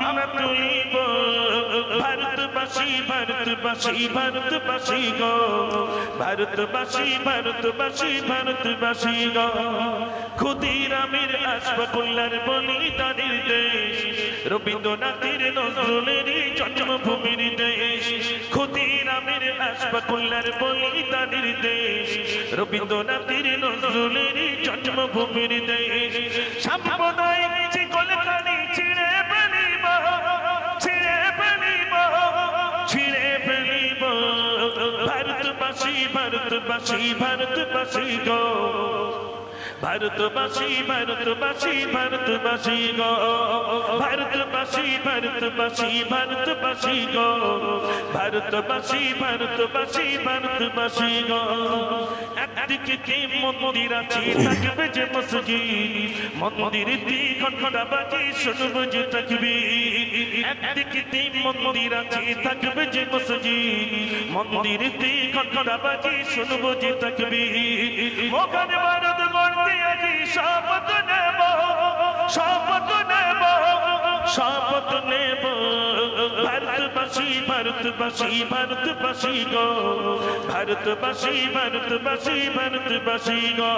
তুলিব ভারতবাসী ভারতবাসী ভারতবাসী দেশ রবীন্দ্রনাথের নজরুলের জন্মভূমির দেশ ক্ষুদিরামের আসবাবুল্লার বলিদানের দেশ রবীন্দ্রনাথের নজরুলের জন্মভূমির দেশ সাম্প্রদায়িক ছিঁড়ে ভারতবাসী ভারতবাসী গো। ভারতবাসী ভারতবাসী ভারতবাসী গো। ভারতবাসী ভারতবাসী ভারতবাসী গো। ভারতবাসী ভারতবাসী ভারতবাসী গো। একদিকে কি মন্দির আছে, থাকবে যে মসজিদ। মন্দির দি ঘণ্টা বাজে, শুনব যে থাকবি একদিকে কি মন্দির আছে, থাকবে যে মসজিদ। মন্দির দি ঘণ্টা বাজে, শুনব যে থাকবি ওখানে ভারত গড়তে আজি শপথ নেব শপথ নেব শপথ নেব। ভারতবাসী ভারতবাসী ভারতবাসী গো, ভারতবাসী ভারতবাসী ভারতবাসী গো,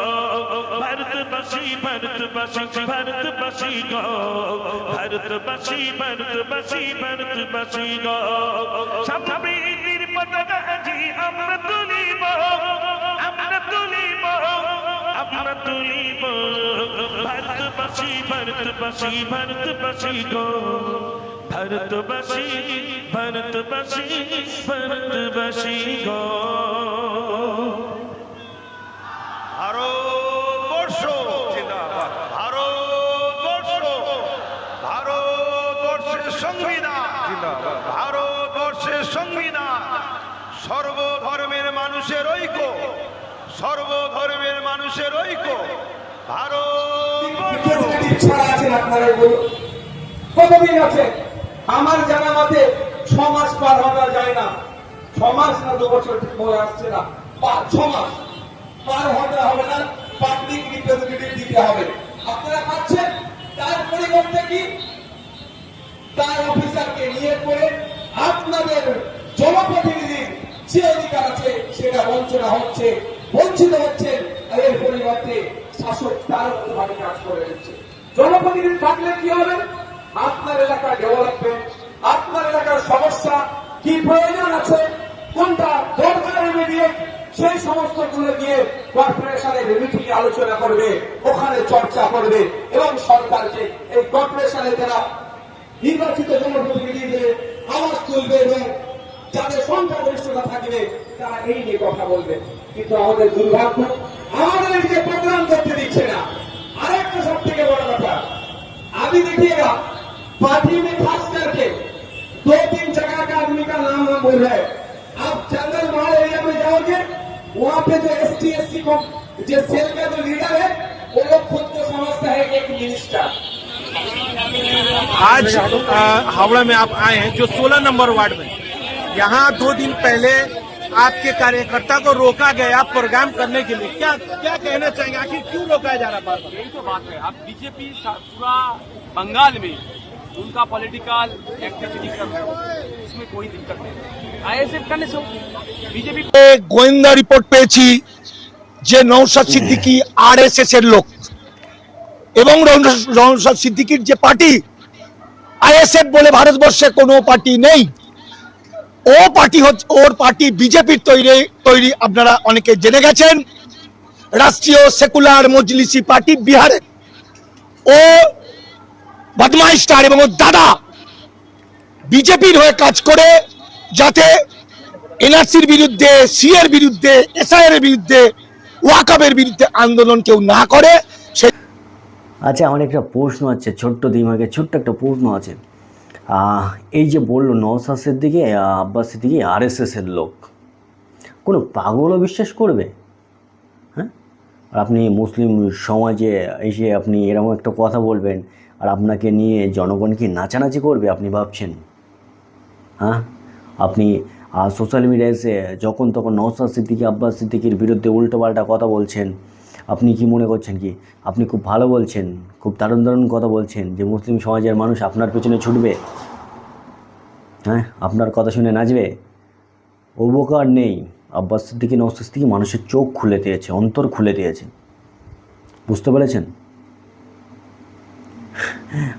ভারতবাসী ভারতবাসী ভারতবাসী গো, ভারতবাসী ভারতবাসী ভারতবাসী গো। সম্প্রীতির পতাকা আজি আমরা তুলিব তুলিব ভারতবাসী ভারতবাসী ভারতবাসী গো। ভারতবাসী ভারতবাসী ভারতবাসী গো। ভারতবর্ষ ভারতবর্ষ ভারতবর্ষের সংবিধান। ভারতবর্ষের সংবিধান। সর্বধর্মের মানুষের ঐক্য। সর্বধর্মের মানুষের ঐক্য। ভারত ছাড়া আছেন আপনারা বলুন। কতদিন আছে? আমার জানা মতে ছ মাস পার হওয়া যায় না। ছ মাস না দু বছর ঠিক মনে আসছে না। ছ মাস। পার হতে হবে না পাবলিক রিপ্রেজেন্টেটিভ দিতে হবে। আপনারা পাচ্ছেন? তার পরিবর্তে কি? তার অফিসারকে নিয়ে করে আপনাদের জনপ্রতিনিধির যে অধিকার আছে সেটা বঞ্চনা হচ্ছে। বঞ্চিত হচ্ছে এর পরিবর্তে শাসক তার ভাবে কাজ করে দিচ্ছে জনপ্রতিনিধি থাকলে কি হবে? আপনার এলাকার ডেভেলপমেন্ট, আপনার এলাকার সমস্যা কি প্রয়োজন আছে? কোনটা দরকার ইমিডিয়েট সেই সমস্তগুলো নিয়ে কর্পোরেশনের মিটিং আলোচনা করবে, ওখানে চর্চা করবে এবং সরকারকে এই কর্পোরেশনে যারা নির্বাচিত জনপ্রতিনিধিদের আওয়াজ তুলবে এবং যাদের সংখ্যাগরিষ্ঠতা থাকবে, তারা এই নিয়ে কথা বলবে। কিন্তু আমাদের দুর্ভাগ্য আমাদের এদিকে প্রোগ্রাম করতে দিচ্ছে না আরেকটা সব থেকে বড় কথা अभी देखिएगा पार्टी में खास करके दो तीन जगह का आदमी का नाम हम बोल रहे हैं आप जंगल महल एरिया में जाओगे वहाँ पे जो एस टी एस सी को जो सेल का जो लीडर है वो लोग खुद को समझता है एक मिनिस्टर आज अ, हावड़ा में आप आए हैं जो 16 नंबर वार्ड में यहाँ दो दिन पहले आपके कार्यकर्ता को रोका गया प्रोग्राम करने के लिए क्या क्या कहना चाहेंगे आखिर क्यों रोका जा रहा बार बार यही तो बात है अब बीजेपी पूरा बंगाल में उनका पॉलिटिकल एक्टिविटी कर रहे हो इसमें कोई दिक्कत नहीं आईएसएफ करने से बीजेपी এ গোয়েন্দা রিপোর্ট পেয়েছি যে Naushad Siddiqui R S S এর লোক এবং নৌসাদ- নৌসাদ সিদ্দিকীর যে পার্টি আইএসএফ বলে ভারতবর্ষে কোনো পার্টি নেই ও পার্টি হচ্ছে, ওর পার্টি বিজেপির তৈরি তৈরি, আপনারা অনেকে জেনে গেছেন। রাষ্ট্রীয় সেকুলার মজলিসি পার্টি বিহারে। ও বদমাই স্টার এবং ওর দাদা বিজেপির হয়ে কাজ করে, যাতে এনআরসির বিরুদ্ধে, সিএর বিরুদ্ধে, এসআইআর এর বিরুদ্ধে ওয়াকাবের বিরুদ্ধে আন্দোলন কেউ না করে, সে আচ্ছা আমার একটা প্রশ্ন আছে, ছোট্ট দিমাগে ছোট্ট একটা প্রশ্ন আছে। এই যে বলল নওসাদ সিদ্দিকি আর এস এর লোক, কোনো পাগলও বিশ্বাস করবে? হ্যাঁ? আর আপনি মুসলিম সমাজে এসে আপনি এরকম একটা কথা বলবেন, আর আপনাকে নিয়ে জনগণ কি নাচানাচি করবে, আপনি ভাবছেন? হ্যাঁ? আপনি সোশ্যাল মিডিয়ায় এসে যখন তখন নওসাদ সিদ্দিকী আব্বাস সিদ্দিকির বিরুদ্ধে উল্টোপাল্টা কথা বলছেন আপনি কি মনে করছেন কি? আপনি খুব ভালো বলছেন, খুব দারুণ দারুণ কথা বলছেন যে মুসলিম সমাজের মানুষ আপনার পেছনে ছুটবে। হ্যাঁ আপনার কথা শুনে নাচবে। উপকার নেই। আব্বাস সিদ্দিকী নওসাদ থেকে মানুষের চোখ খুলে দিয়েছে, অন্তর খুলে দিয়েছে। বুঝতে পেরেছেন?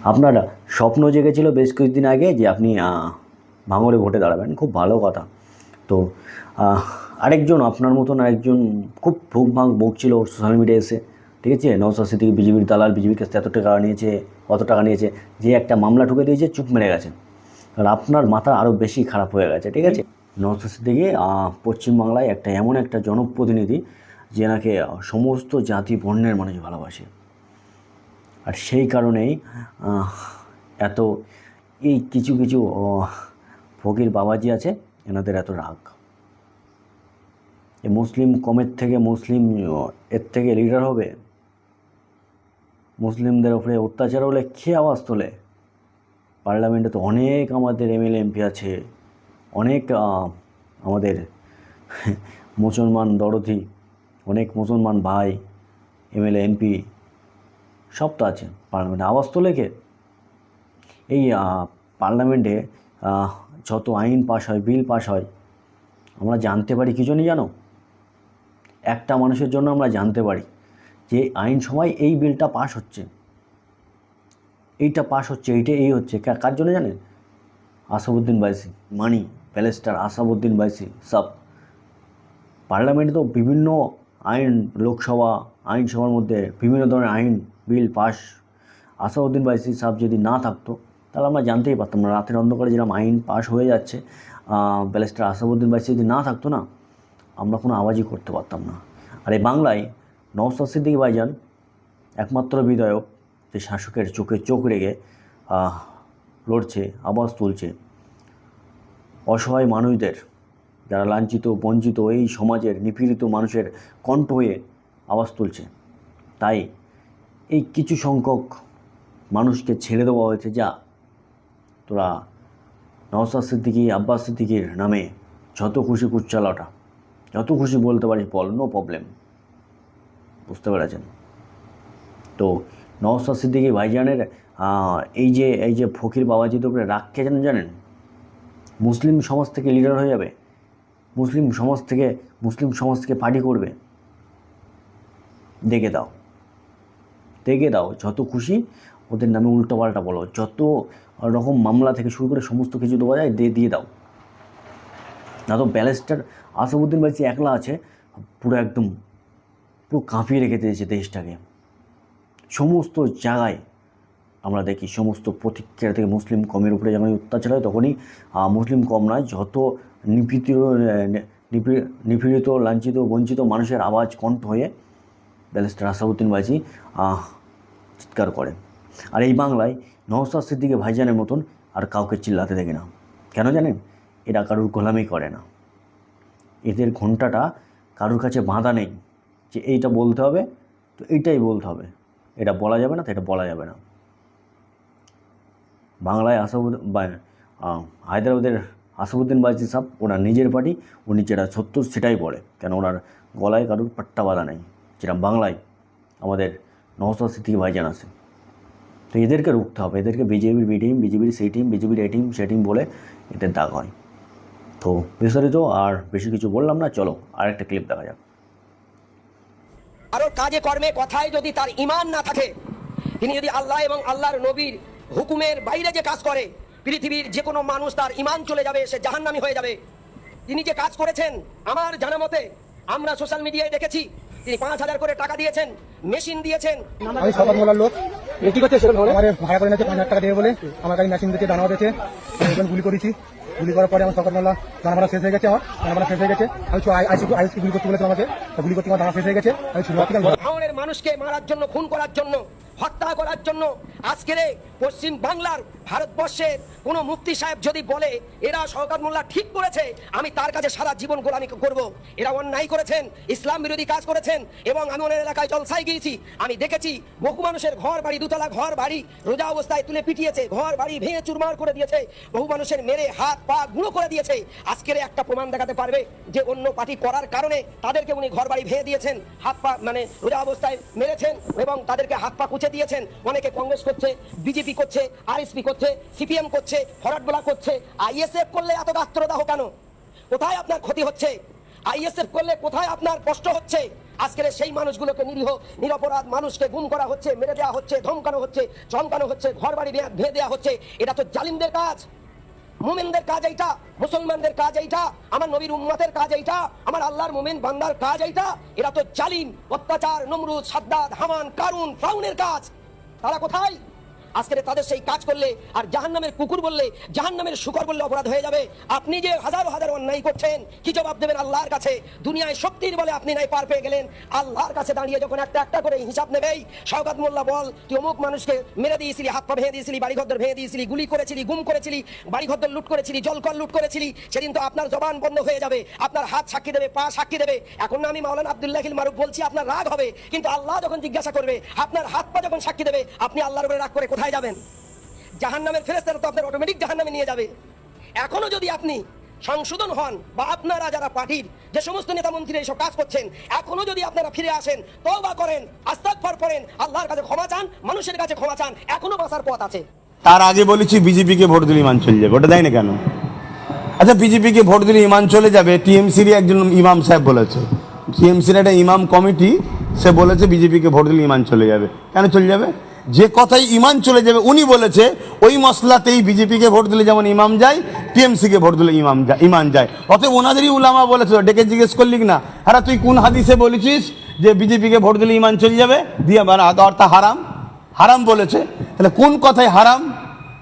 আপনার স্বপ্ন জেগেছিল বেশ কিছুদিন আগে যে আপনি ভাঙড়ে ভোটে দাঁড়াবেন। খুব ভালো কথা। তো আরেকজন আপনার মতন আরেকজন খুব ভোগ ভাগ বকছিল সোশ্যাল মিডিয়া এসে ঠিক আছে? নৌসাদ সিদ্দিকি বিজেপির দালাল বিজেপির কাছে এত টাকা নিয়েছে কত টাকা নিয়েছে যে একটা মামলা ঠুকে দিয়েছে চুপ মেরে গেছে। আর আপনার মাথা আরও বেশি খারাপ হয়ে গেছে ঠিক আছে? সিদ্দিকি আহ, পশ্চিমবাংলায় একটা এমন একটা জনপ্রতিনিধি যে নাকি সমস্ত জাতি বর্ণের মানুষ ভালোবাসে। আর সেই কারণেই এত এই কিছু কিছু ফকির বাবাজি আছে এনাদের এত রাগ। এ মুসলিম কমের থেকে মুসলিম এর থেকে লিডার হবে? মুসলিমদের ওপরে অত্যাচার হলে কে আওয়াজ তোলে? পার্লামেন্টে তো অনেক আমাদের এমএলএ এমপি আছে। অনেক আমাদের মুসলমান দরদি, অনেক মুসলমান ভাই এমএলএ এমপি সব তো আছে। পার্লামেন্টে আওয়াজ তোলে কে? এই পার্লামেন্টে যত আইন পাশ হয় বিল পাশ হয়, আমরা জানতে পারি, কি জন্যই জানো? একটা মানুষের জন্য আমরা জানতে পারি যে আইন সময় এই বিলটা পাশ হচ্ছে। এইটা পাশ হচ্ছে, এইটা এই হচ্ছে। কার জন্য জানেন? আসাবুদ্দিন বাইসি, মানি প্যালেস্টার আসাবুদ্দিন বাইসি, সব। পার্লামেন্টে তো বিভিন্ন আইন, লোকসভা আইনসভার মধ্যে বিভিন্ন ধরনের আইন, বিল পাস আসাউদ্দিন বাইসি সাহেব যদি না থাকতো, তাহলে আমরা জানতেই পারতাম না। রাতের অন্ধকারে যেরকম আইন পাস হয়ে যাচ্ছে ব্যারিস্টার আসাবুদ্দিন বাইসি যদি না থাকতো না আমরা কোনো আওয়াজই করতে পারতাম না। আর এই বাংলায় নওসাদ সিদ্দিকী ভাইজান একমাত্র বিধায়ক, যে শাসকের চোখে চোখ রেগে লড়ছে, আওয়াজ তুলছে, অসহায় মানুষদের, যারা লাঞ্ছিত, বঞ্চিত, এই সমাজের নিপীড়িত মানুষের কণ্ঠ হয়ে আওয়াজ তুলছে। তাই এই কিছু সংখ্যক মানুষকে ছেড়ে দেওয়া হয়েছে যা তোরা নওসাদ সিদ্দিকী, আব্বাস সিদ্দিকির নামে যত খুশি কুচ্চালাটা যত খুশি বলতে পারিস বল নো প্রবলেম বুঝতে পেরেছেন? তো নওসাদ সিদ্দিকী ভাইজানের এই যে এই যে ফকির বাবাজিদের উপরে রাগ কে জানেন? জানেন মুসলিম সমাজ থেকে লিডার হয়ে যাবে। মুসলিম সমাজ থেকে, মুসলিম সমাজ থেকে পার্টি করবে। দেখে দাও। দেখে দাও, যত খুশি ওদের নামে উল্টোপাল্টা বলো। যত রকম মামলা থেকে শুরু করে সমস্ত কিছু দেওয়া যায়, দিয়ে দিয়ে দাও। তো ব্যালেস্টার আসাদুদ্দিন বাইসি একলা আছে, পুরো একদম, পুরো কাঁপিয়ে রেখে দিয়েছে দেশটাকে। সমস্ত জায়গায় আমরা দেখি, সমস্ত প্রতিক্রিয়া থেকে মুসলিম কমের উপরে যখনই অত্যাচার হয় তখনই মুসলিম কম নয়, যত নিপীড়িত নিপী- নিপীড়িত, লাঞ্ছিত, বঞ্চিত মানুষের আওয়াজ, কণ্ঠ হয়ে ব্যারিস্টার আসাউদ্দিন বাইজি চিৎকার করে। আর এই বাংলায় নওসাদ সিদ্দিকে ভাইজানের মতন আর কাউকে চিল্লাতে দেখি না। কেন জানেন? এরা কারুর গোলামি করে না। এদের ঘন্টাটা কারুর কাছে বাঁধা নেই যে এইটা বলতে হবে, তো এইটাই বলতে হবে। এটা বলা যাবে না, তো এটা বলা যাবে না। বাংলায় বা হায়দ্রাবাদের আসাদুদ্দিন বাজি সাহেব, ওনার নিজের পার্টি, উনি যেটা সত্য সেটাই বলে কেন ওনার গলায় কারুর পাট্টা বাঁধা নেই। যেটা বাংলায় আমাদের নওসাদ সিদ্দিকী ভাইজান আছে তো এদেরকে রুখতে হবে, এদেরকে বিজেপির বি টিম, বিজেপির সি টিম, বিজেপির এ টিম, সে টিম বলে এদের দাগ হয়। তো বিস্তারিত আর বেশি কিছু বললাম না চলো আর একটা ক্লিপ দেখা যাক। কারোর কাজে কর্মে কথায় যদি তার ইমান না থাকে তিনি যদি আল্লাহ এবং আল্লাহর নবীর হুকুমের বাইরে যে কাজ করে পৃথিবীর যে কোনো মানুষ তার ইমান চলে যাবে সে জাহান্নামি হয়ে যাবে। তিনি যে কাজ করেছেন আমার জানা মতে আমরা সোশ্যাল মিডিয়ায় দেখেছি তিনি পাঁচ হাজার করে টাকা দিয়েছেন মেশিন দিয়েছেন। আমি সকাল মোলার লোক। কি করছে আমার ভাড়া করে নিয়েছে পাঁচ হাজার টাকা দিয়ে বলে। আমার কাছে মেশিন দিয়েছে দানা দিয়েছে। গুলি করেছি। গুলি করার পরে আমার সকাল বললাম দানা শেষ হয়ে গেছে আমার দানা শেষ হয়ে গেছে। আমি আইসি আইসি গুলি করতে বলেছে আমাকে। গুলি করতে আমার দানা শেষ হয়ে গেছে। আমি শুরু মানুষকে মারার জন্য, খুন করার জন্য, হত্যা করার জন্য আজকের পশ্চিম বাংলার ভারতবর্ষের কোনো মুফতি সাহেব যদি বলে, এরা শওকত মোল্লা ঠিক করেছে, আমি তার কাছে সারা জীবন গোলামি করব। এরা অন্যায় করেছেন, ইসলাম বিরোধী কাজ করেছেন এবং আমি ওনার এলাকায় জলসায় গিয়েছি। আমি দেখেছি বহু মানুষের ঘর বাড়ি দুতলা ঘর বাড়ি রোজা অবস্থায় তুলে পিটিয়েছে ঘর বাড়ি ভেঙে চুরমার করে দিয়েছে, বহু মানুষের মেরে হাত, পা গুঁড়ো করে দিয়েছে। আজকের একটা প্রমাণ দেখাতে পারবে যে অন্য পার্টি করার কারণে তাদেরকে উনি ঘর বাড়ি ভেঙে দিয়েছেন, হাত পা মানে রোজা অবস্থায় মেরেছেন এবং তাদেরকে হাত পা কুচে দিয়েছেন। অনেকে কংগ্রেস করছে, বিজেপি করছে, আরএসপি করছে, সিপিএম করছে ফরাটবেলা করছে। আইএসএফ করলে এত গাত্রদাহ কেন? কোথায় আপনার ক্ষতি হচ্ছে? আইএসএফ করলে কোথায় আপনার কষ্ট হচ্ছে? আজকের সেই মানুষগুলোকে নিরীহ, নিরপরাধ মানুষকে গুম করা হচ্ছে, মেরে দেওয়া হচ্ছে, ধমকানো হচ্ছে, চমকানো হচ্ছে ঘর বাড়ি ভেঙে দেওয়া হচ্ছে। এটা তো জালিমদের কাজ। মুমিনদের কাজ এইটা, মুসলমানদের কাজ এইটা, আমার নবীর উম্মতের কাজ এইটা, আমার আল্লাহর মুমিন বান্দার কাজ এইটা। এরা তো জালিম, অত্যাচার, নমরুদ সাদ্দাদ হামান, কারুন ফাউনের কাজ। তারা কোথায়? আজকে তাদের সেই কাজ করলে আর জাহান্নামের কুকুর বললে, জাহান্নামের শুকর বললে অপরাধ হয়ে যাবে। আপনি যে হাজারো হাজার অন্যায় করছেন, কি জবাব দেবেন আল্লাহর কাছে? দুনিয়ায় শক্তির বলে আপনি নাই পার পেয়ে গেলেন। আল্লাহর কাছে দাঁড়িয়ে যখন একটা একটা করে হিসাব নেবেই, শওকাত মোল্লা বল, তুই অমুক মানুষকে মেরে দিয়েছিলি, হাত পা ভেঙে দিয়েছিলি বাড়ি ঘর ভেঙে দিয়েছিলি, গুলি করেছিলি, গুম করেছিলি বাড়ি ঘর লুট করেছিলি, জলকল লুট করেছিলি, সেদিন তো আপনার জবান বন্ধ হয়ে যাবে, আপনার হাত সাক্ষী দেবে, পা সাক্ষী দেবে। এখন না আমি মাওলানা আব্দুল্লাহিল মারুফ বলছি, আপনার রাগ হবে, কিন্তু আল্লাহ যখন জিজ্ঞাসা করবে, আপনার হাত পা যখন সাক্ষী দেবে, আপনি আল্লাহর রাগ করে কোথায় যাবেন? জাহান্নামের ফেরেস্তারা তো আপনার অটোমেটিক জাহান্নামে নিয়ে যাবে। এখনও যদি আপনি সংশোধন হন বা আপনারা যারা পার্টির যে সমস্ত নেতা মন্ত্রী এইসব কাজ করছেন, এখনও যদি আপনারা ফিরে আসেন, তওবা করেন, আস্তাগফার করেন আল্লাহর কাছে ক্ষমা চান, মানুষের কাছে ক্ষমা চান, এখনও বাঁচার পথ আছে। তার আগে বলেছি বিজেপিকে ভোট দিলে ইমান চলে যাবে, ওটা দেয় না কেন? আচ্ছা বিজেপিকে ভোট দিলে ইমান চলে যাবে, টিএমসির একজন ইমাম সাহেব বলেছে। টিএমসির একটা ইমাম কমিটি, সে বলেছে বিজেপিকে ভোট দিলে ইমান চলে যাবে। কেন চলে যাবে? যে কথাই ইমান চলে যাবে, উনি বলেছে, ওই মশলাতেই বিজেপিকে ভোট দিলে যেমন ইমাম যায়, টিএমসিকে ভোট দিলে ইমাম যায়, ইমান যায়। অতএব ওনাদেরই উলামা বলেছে ডেকে জিজ্ঞেস করলি না হ্যাঁ তুই কোন হাদিসে বলেছিস যে বিজেপিকে ভোট দিলে ইমান চলে যাবে? দিয়ে মানে অর্থাৎ হারাম। হারাম বলেছে। তাহলে কোন কথায় হারাম?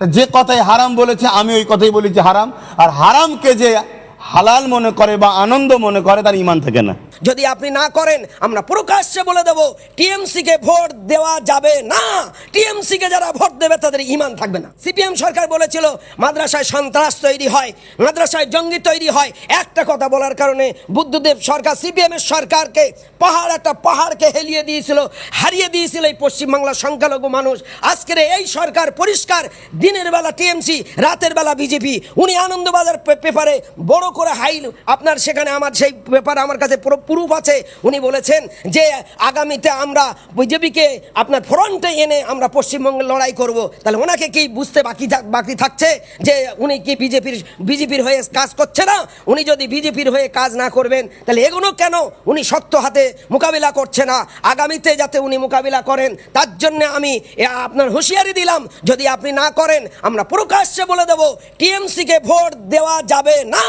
যে কথায় হারাম বলেছে, আমি ওই কথাই বলেছি হারাম। আর হারামকে যে হালাল মনে করে বা আনন্দ মনে করে, তার ইমান থাকে না। যদি আপনি না করেন, আমরা প্রকাশ্যে বলে দেব, টিএমসি কে ভোট দেওয়া যাবে না। টিএমসি কে যারা ভোট দেবে, তাদের ইমান থাকবে না। সিপিএম সরকার বলেছিল, মাদ্রাসায় সন্ত্রাস তৈরি হয়, মাদ্রাসায় জঙ্গি তৈরি হয়। একটা কথা বলার কারণে বুদ্ধদেব সরকার, সিপিএম এর সরকারকে পাহাড়, একটা পাহাড়কে হেলিয়ে দিয়েছিল, হারিয়ে দিয়েছিল এই পশ্চিমবাংলার সংখ্যালঘু মানুষ। আজকের এই সরকার পরিষ্কার, দিনের বেলা টিএমসি, রাতের বেলা বিজেপি। উনি আনন্দবাজার পেপারে বড় করে হাইল, আপনার সেখানে আমার সেই পেপার আমার কাছে প্রুফ আছে। উনি বলেছেন যে আগামীতে আমরা বিজেপিকে আপনার ফ্রন্টে এনে আমরা পশ্চিমবঙ্গে লড়াই করব। তাহলে ওনাকে কি বুঝতে বাকি বাকি থাকছে যে উনি কি বিজেপির বিজেপির হয়ে কাজ করছে না? উনি যদি বিজেপির হয়ে কাজ না করবেন, তাহলে এগুলো কেন উনি শক্ত হাতে মোকাবিলা করছে না? আগামীতে যাতে উনি মোকাবিলা করেন, তার জন্য আমি আপনার হুঁশিয়ারি দিলাম, যদি আপনি না করেন, আমরা প্রকাশ্যে বলে দেব টিএমসি কে ভোট দেওয়া যাবে না।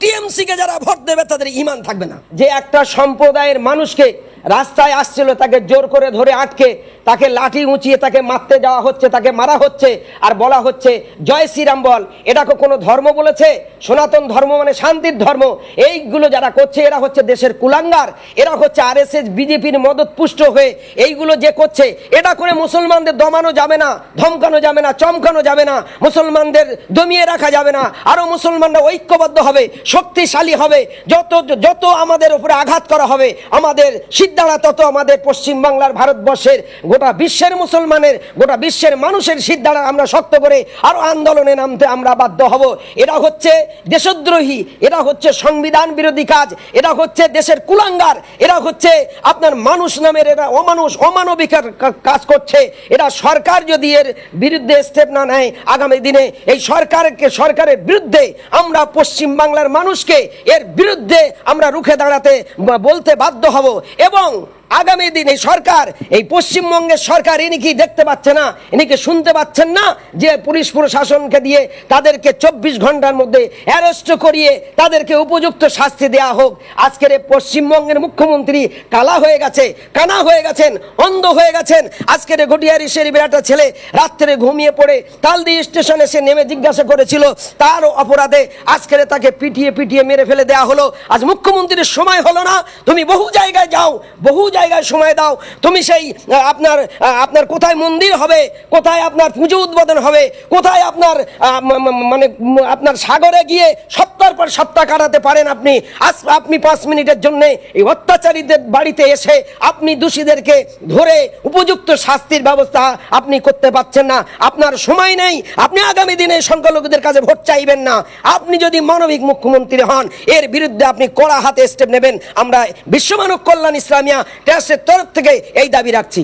টিএমসি কে যারা ভোট দেবে, তাদের ইমান থাকবে না। যে একটা সম্প্রদায়ের মানুষকে রাস্তায় আসছিল, তাকে জোর করে ধরে আটকে, তাকে লাঠি উঁচিয়ে তাকে মারতে যাওয়া হচ্ছে, তাকে মারা হচ্ছে, আর বলা হচ্ছে, জয় শ্রীরাম বল এটাকে কোনো ধর্ম বলেছে? সনাতন ধর্ম মানে শান্তির ধর্ম। এইগুলো যারা করছে, এরা হচ্ছে দেশের কুলাঙ্গার। এরা হচ্ছে আর এস এস বিজেপির মদত পুষ্ট হয়ে এইগুলো যে করছে, এটা করে মুসলমানদের দমানো যাবে না, ধমকানো যাবে না, চমকানো যাবে না, মুসলমানদের দমিয়ে রাখা যাবে না। আরও মুসলমানরা ঐক্যবদ্ধ হবে, শক্তিশালী হবে, যত যত আমাদের উপরে আঘাত করা হবে, আমাদের সিদ্ধারা তত আমাদের পশ্চিমবাংলার ভারতবর্ষের গোটা বিশ্বের মুসলমানের, গোটা বিশ্বের মানুষের সিদ্ধারা আমরা শক্ত করে আরও আন্দোলনে নামতে আমরা বাধ্য হব। এরা হচ্ছে দেশদ্রোহী, এরা হচ্ছে সংবিধান বিরোধী কাজ, এরা হচ্ছে দেশের কুলাঙ্গার, এরা হচ্ছে আপনার মানুষ নামের এরা অমানুষ, অমানবিকার কাজ করছে। এরা সরকার যদি এর বিরুদ্ধে স্টেপ না নেয়, আগামী দিনে এই সরকারকে, সরকারের বিরুদ্ধে আমরা পশ্চিম বাংলার মানুষকে এর বিরুদ্ধে আমরা রুখে দাঁড়াতে বলতে বাধ্য হব। এবং wrong আগামী দিনে সরকার, এই পশ্চিমবঙ্গের সরকার ইনি কি দেখতে পাচ্ছে না, ইনি কি শুনতে পাচ্ছেন না যে পুলিশ প্রশাসনকে দিয়ে তাদেরকে চব্বিশ ঘণ্টার মধ্যে অ্যারেস্ট করিয়ে তাদেরকে উপযুক্ত শাস্তি দেওয়া হোক? আজকের এই পশ্চিমবঙ্গের মুখ্যমন্ত্রী কালা হয়ে গেছে, কানা হয়ে গেছেন, অন্ধ হয়ে গেছেন। আজকের ঘটিয়ারি শরীফের একটা ছেলে রাত্রে ঘুমিয়ে পড়ে তালদি স্টেশনে সে নেমে জিজ্ঞাসা করেছিল, তার অপরাধে আজকের তাকে পিটিয়ে পিটিয়ে মেরে ফেলে দেওয়া হলো। আজ মুখ্যমন্ত্রীর সময় হলো না, তুমি বহু জায়গায় যাও, বহু জায়গায় সময় দাও। তুমি সেই আপনার আপনার কোথায় মন্দির হবে, কোথায় আপনার পুজো উদ্বোধন হবে, কোথায় আপনার মানে আপনার সাগরে গিয়ে সপ্তাহ পর সপ্তাহ কাটাতে পারেন আপনি। আজ আপনি পাঁচ মিনিটের জন্য এই অত্যাচারীদের বাড়িতে এসে আপনি দোষীদেরকে ধরে উপযুক্ত শাস্তির ব্যবস্থা আপনি করতে পারছেন না। আপনার সময় নেই। আপনি আগামী দিনে সংখ্যালঘুদের কাছে ভোট চাইবেন না। আপনি যদি মানবিক মুখ্যমন্ত্রী হন, এর বিরুদ্ধে আপনি কড়া হাতে স্টেপ নেবেন। আমরা বিশ্বমানব কল্যাণ ইসলামিয়া ট্রাস্টের তরফ থেকে এই দাবি রাখছি।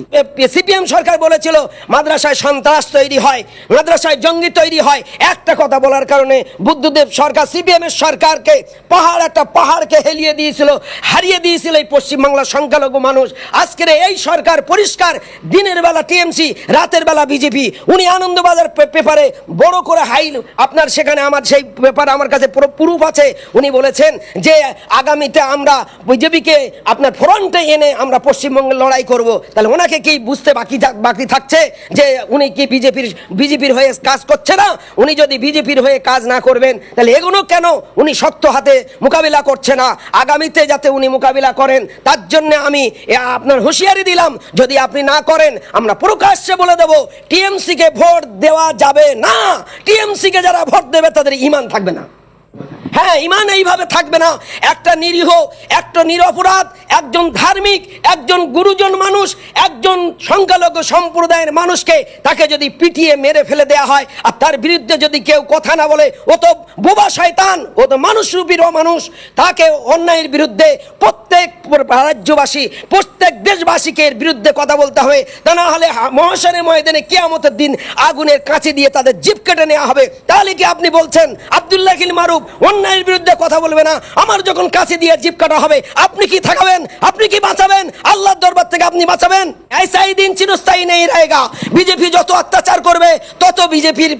সিপিএম সরকার বলেছিল, মাদ্রাসায় সন্ত্রাস তৈরি হয়, মাদ্রাসায় জঙ্গি তৈরি হয়। একটা কথা বলার কারণে বুদ্ধদেব সরকার সিপিএম এর সরকারকে পাহাড়, একটা পাহাড়কে হেলিয়ে দিয়েছিল, হারিয়ে দিয়েছিল এই পশ্চিমবাংলার সংখ্যালঘু মানুষ। আজকের এই সরকার পরিষ্কার, দিনের বেলা টিএমসি, রাতের বেলা বিজেপি, উনি আনন্দবাজার পেপারে বড় করে হাইল, আপনার সেখানে আমার সেই পেপার আমার কাছে প্রুফ আছে। উনি বলেছেন যে, আগামীতে আমরা বিজেপিকে আপনার ফ্রন্টে এনে আমরা পশ্চিমবঙ্গে লড়াই করব। তাহলে ওনাকে কি বুঝতে বাকি বাকি থাকছে? যে উনি কি বিজেপির বিজেপির হয়ে কাজ করছে না? উনি যদি বিজেপির হয়ে কাজ না করবেন, তাহলে এগুলো কেন উনি শক্ত হাতে মোকাবিলা করছে না? আগামীতে যাতে উনি মোকাবিলা করেন, তার জন্য আমি আপনার হুঁশিয়ারি দিলাম। যদি আপনি না করেন, আমরা প্রকাশ্যে বলে দেব টিএমসি কে ভোট দেওয়া যাবে না। টিএমসি কে যারা ভোট দেবে, তাদের ইমান থাকবে না। হ্যাঁ ইমান এইভাবে থাকবে না। একটা নিরীহ, একটা নিরপরাধ, একজন ধার্মিক, একজন গুরুজন মানুষ, একজন সংখ্যালঘু সম্প্রদায়ের মানুষকে তাকে যদি পিটিয়ে মেরে ফেলে দেয়া হয়, আর তার বিরুদ্ধে যদি কেউ কথা না বলে, ও তো বোবা শয়তান, ও তো মানুষরূপী মানুষ, তাকে অন্যায়ের বিরুদ্ধে প্রত্যেক রাজ্যবাসী, প্রত্যেক দেশবাসীকে এর বিরুদ্ধে কথা বলতে হবে। তা না হলে হা- ময়দানে কেয়ামতের দিন আগুনের কাছে দিয়ে তাদের জিপ কেটে নেওয়া হবে। তাহলে কি আপনি বলছেন, আব্দুল্লাহ মারুফ অন্যায়ের বিরুদ্ধে কথা বলবে না। আমার যখন কাছে দিয়ে জিপ কাটা হবে, আপনি কি থাকাবেন? আপনি কি বাঁচাবেন? আল্লাহর দরবার থেকে আপনি বাঁচাবেন? এই দিন চিরস্থায়ী নেই রায়গা। বিজেপি যত অত্যাচার করবে, তত বিজেপির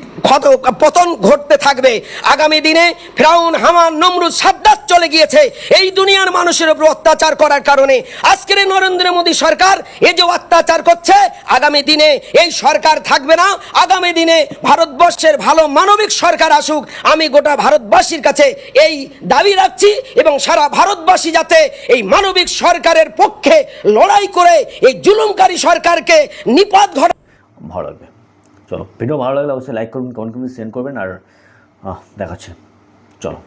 পতন ঘটতে থাকবে। আগামী দিনে ফ্রাউন, হামান নমরু সাদ্দাস চলে গিয়েছে। এই দুনিয়ার মানুষের উপর অত্যাচার করার কারণে আজকের নরেন্দ্র মোদী সরকার এ যে অত্যাচার করছে, আগামী দিনে এই সরকার থাকবে না। আগামী দিনে ভারতবর্ষের ভালো মানবিক সরকার আসুক। আমি গোটা ভারতবাসীর কাছে এই দাবি রাখছি এবং সারা ভারতবাসী যাতে এই মানবিক সরকারের পক্ষে লড়াই করে এই জুলুমকারী সরকারকে নিপাত ঘটা ভালো লাগবে। চলো ভিডিও ভালো লাগলে অবশ্যই লাইক করবেন কমেন্ট করবেন সেন্ড করবেন, আর দেখাচ্ছে। চলো।